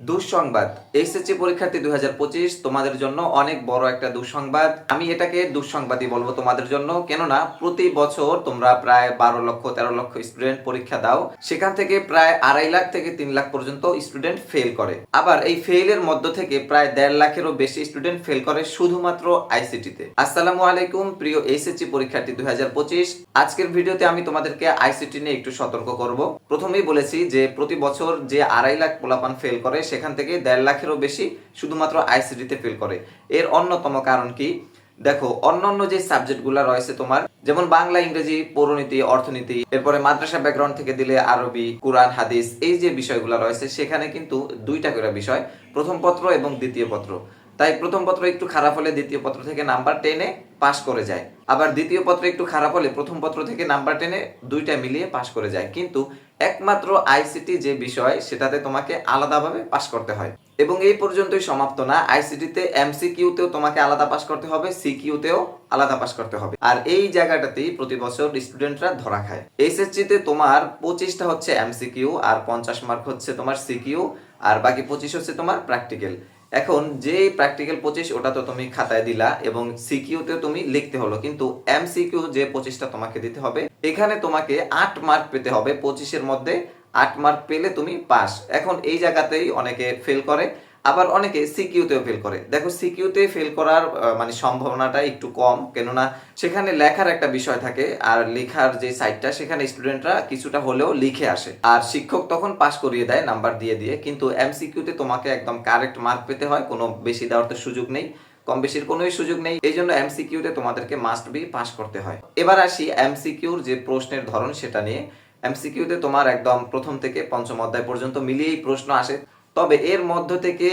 দুঃসংবাদ। এসএসসি পরীক্ষার্থী দুই হাজার পঁচিশ, তোমাদের জন্য অনেক বড় একটা দুঃসংবাদ। আমি এটাকে দুঃসংবাদই বলব তোমাদের জন্য, কেননা প্রতি বছর তোমরা প্রায় বারো লক্ষ, তেরো লক্ষ স্টুডেন্ট পরীক্ষা দাও। সেখান থেকে প্রায় আড়াই লাখ থেকে তিন লাখ পর্যন্ত স্টুডেন্ট ফেল করে। আবার এই ফেইলের মধ্য থেকে প্রায় দেড় লাখেরও বেশি স্টুডেন্ট ফেল করে শুধুমাত্র আইসিটিতে আসসালামু আলাইকুম, প্রিয় এসএসসি পরীক্ষার্থী দুই হাজার পঁচিশ। আজকের ভিডিওতে আমি তোমাদেরকে আইসিটি নিয়ে একটু সতর্ক করব। প্রথমেই বলেছি যে প্রতি বছর যে আড়াই লাখ পোলাপান ফেল করে সেখান থেকে দেড় লাখেরও বেশি শুধুমাত্র আইসিটিতে ফেল করে। এর অন্যতম কারণ কি? দেখো, অন্যান্য যে সাবজেক্টগুলো রয়েছে তোমার, যেমন বাংলা, ইংরেজি, পৌরনীতি, অর্থনীতি, এরপরে মাদ্রাসা ব্যাকগ্রাউন্ড থেকে দিলে আরবি, কোরআন, হাদিস, এই যে বিষয়গুলো রয়েছে, সেখানে কিন্তু দুইটা করে বিষয়, প্রথম পত্র এবং দ্বিতীয় পত্র। তাই প্রথম পত্র একটু খারাপ হলে দ্বিতীয় পত্র থেকে নাম্বার টেনে পাশ করে যায়। আবার দ্বিতীয় পত্র একটু খারাপ হলে প্রথম পত্র থেকে নাম্বার টেনে দুইটা মিলিয়ে পাশ করে যায়। কিন্তু একমাত্র আইসিটি যে বিষয়, সেটাতে তোমাকে আলাদাভাবে পাশ করতে হয়। এবং এই পর্যন্তই সমাপ্ত না। আইসিটিতে এমসিকিউতেও তোমাকে আলাদা পাশ করতে হবে সিকিউতেও আলাদা পাশ করতে হবে। আর এই জায়গাটাতেই প্রতি বছর স্টুডেন্টরা ধরা খায়। এইচএসসি তে তোমার পঁচিশটা হচ্ছে এমসিকিউ আর পঞ্চাশ মার্ক হচ্ছে তোমার সিকিউ আর বাকি পঁচিশ হচ্ছে তোমার প্র্যাকটিক্যাল এখন যে প্র্যাকটিক্যাল পঁচিশ, ওটা তো তুমি খাতায় দিলা এবং সিকিউতে তুমি লিখতে হলো। কিন্তু এমসিকিউ যে পঁচিশটা তোমাকে দিতে হবে, এখানে তোমাকে আট মার্ক পেতে হবে। পঁচিশের মধ্যে আট মার্ক পেলে তুমি পাস এখন এই জায়গাতেই অনেকে ফেল করে। আবার অনেকে সিকিউতেও ফেল করে। দেখো সিকিউতে ফেল করার মানে সম্ভাবনাটা একটু কম, কেননা সেখানে লেখার একটা বিষয় থাকে, আর লেখার যে সাইডটা সেখানে স্টুডেন্টরা কিছুটা হলেও লিখে আসে। আর শিক্ষক তখন পাস করিয়ে দেয় নাম্বার দিয়ে দিয়ে, কিন্তু এমসিকিউতে তোমাকে একদম কারেক্ট মার্ক পেতে হয়, কোনো বেশি দেওয়ার তো সুযোগ নেই, কম বেশির কোনোই সুযোগ নেই এই জন্য এমসিকিউতে তোমাদেরকে মাস্ট বি পাস করতে হয়। এবার আসি এমসিকিউর যে প্রশ্নের ধরন, সেটা নিয়ে। এমসিকিউতে তোমার একদম প্রথম থেকে পঞ্চম অধ্যায় পর্যন্ত মিলিয়েই প্রশ্ন আসে। তবে এর মধ্য থেকে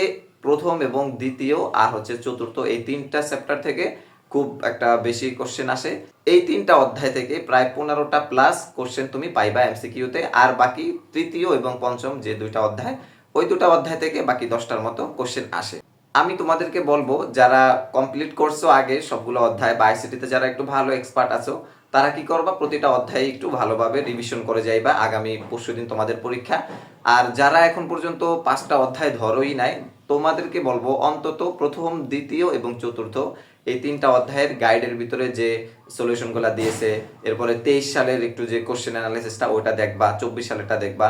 প্রথম এবং দ্বিতীয় আর হচ্ছে চতুর্থ এই তিনটা চ্যাপ্টার থেকে খুব একটা বেশি কোশ্চেন আসে। এই তিনটা অধ্যায় থেকে প্রায় পনেরোটা প্লাস কোশ্চেন তুমি পাইবা এমসিকিউতে আর বাকি তৃতীয় এবং পঞ্চম যে দুইটা অধ্যায়, ওই দুটা অধ্যায় থেকে বাকি দশটার মতো কোশ্চেন আসে। আমি তোমাদেরকে বলব, যারা কমপ্লিট করছ আগে সবগুলো অধ্যায় বা আইসিটিতে যারা একটু ভালো এক্সপার্ট আছো তারা কি করবা? প্রতিটা অধ্যায় একটু ভালোভাবে রিভিশন করে যাইবা। আগামী পরশুদিন তোমাদের পরীক্ষা। আর যারা এখন পর্যন্ত পাঁচটা অধ্যায় ধরোই নাই, তোমাদেরকে বলব অন্তত প্রথম, দ্বিতীয় এবং চতুর্থ এই তিনটা অধ্যায়ের গাইডের ভিতরে যে সলিউশনগুলো দিয়েছে, এরপরে তেইশ সালের একটু যে কোশ্চেন অ্যানালিসিসটা ওটা দেখবা, চব্বিশ সালেরটা দেখবা।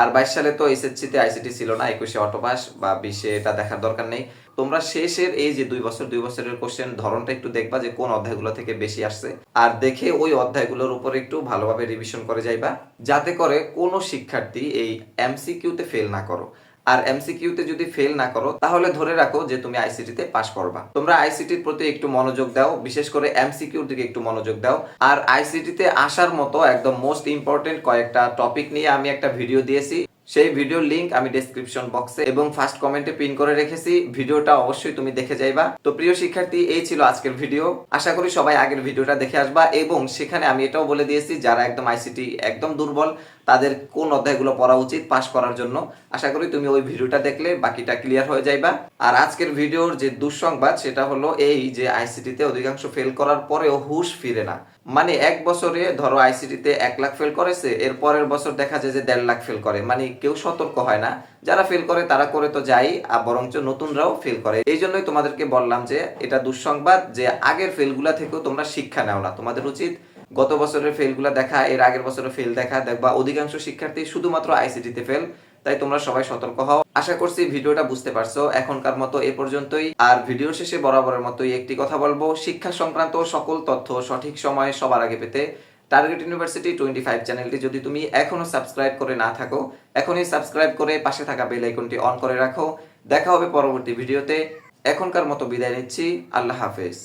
আর বাইশ সালে তো এসএসসিতে আইসিটি ছিল না, একুশে অটোপাস বা বিশে এটা দেখার দরকার নেই। তোমরা শেষের এই যে দুই বছর, দুই বছরের কোশ্চেন ধরনটা একটু দেখবা যে কোন অধ্যায়গুলো থেকে বেশি আসছে। আর দেখে ওই অধ্যায়গুলোর উপর একটু ভালোভাবে রিভিশন করে যাইবা। যাতে করে কোনো শিক্ষার্থী এই এমসিকিউতে ফেল না করো। আর এমসিকিউতে যদি ফেল না করো, তাহলে ধরে রাখো যে তুমি আইসিটিতে পাশ করবা। তোমরা আইসিটির প্রতি একটু মনোযোগ দাও, বিশেষ করে এমসিকিউর দিকে একটু মনোযোগ দাও। আর আইসিটিতে আসার মতো একদম মোস্ট ইম্পর্টেন্ট কয়েকটা টপিক নিয়ে আমি একটা ভিডিও দিয়েছি। সেই ভিডিওর লিংক আমি ডেসক্রিপশন বক্সে এবং ফার্স্ট কমেন্টে পিন করে রেখেছি। ভিডিওটা অবশ্যই তুমি দেখে যাইবা। তো প্রিয় শিক্ষার্থী, এই ছিল আজকের ভিডিও আশা করি সবাই আগের ভিডিওটা দেখে আসবা এবং সেখানে আমি এটাও বলে দিয়েছি, যারা একদম আইসিটি একদম দুর্বল, তাদের কোন অধ্যায়গুলো পড়া উচিত পাশ করার জন্য। আশা করি তুমি ওই ভিডিওটা দেখলে বাকিটা ক্লিয়ার হয়ে যাইবা। আর আজকের ভিডিওর যে দুঃসংবাদ, সেটা হলো এই যে আইসিটিতে অধিকাংশ ফেল করার পরেও হুশ ফিরে না। মানে এক বছরে, ধরো আইসিটিতে এক লাখ ফেল করেছে, এর পরের বছর দেখা যায় যে দেড় লাখ ফেল করে। মানে কেউ সতর্ক হয় না। যারা ফেল করে, তারা করে তো যাই, আর বরঞ্চ নতুনরাও ফেল করে। এই জন্যই তোমাদেরকে বললাম যে, এটা দুঃসংবাদ যে আগের ফেলগুলা থেকেও তোমরা শিক্ষা নাও না। তোমাদের উচিত গত বছরের ফেলগুলা দেখা, এর আগের বছরের ফেল দেখা, দেখবা অধিকাংশ শিক্ষার্থী শুধুমাত্র আইসিটিতে ফেল তাই তোমরা সবাই সতর্ক হও। আশা করছি ভিডিওটা বুঝতে পারছ। এখনকার মতো এ পর্যন্তই। আর ভিডিও শেষে বরাবরের মতোই একটি কথা বলব। শিক্ষা সংক্রান্ত সকল তথ্য সঠিক সময়ে সবার আগে পেতে টার্গেট ইউনিভার্সিটি টোয়েন্টি ফাইভ চ্যানেলটি যদি তুমি এখনও সাবস্ক্রাইব করে না থাকো, এখনই সাবস্ক্রাইব করে পাশে থাকা বেল আইকনটি অন করে রাখো। দেখা হবে পরবর্তী ভিডিওতে। এখনকার মতো বিদায় নিচ্ছি। আল্লাহ হাফেজ।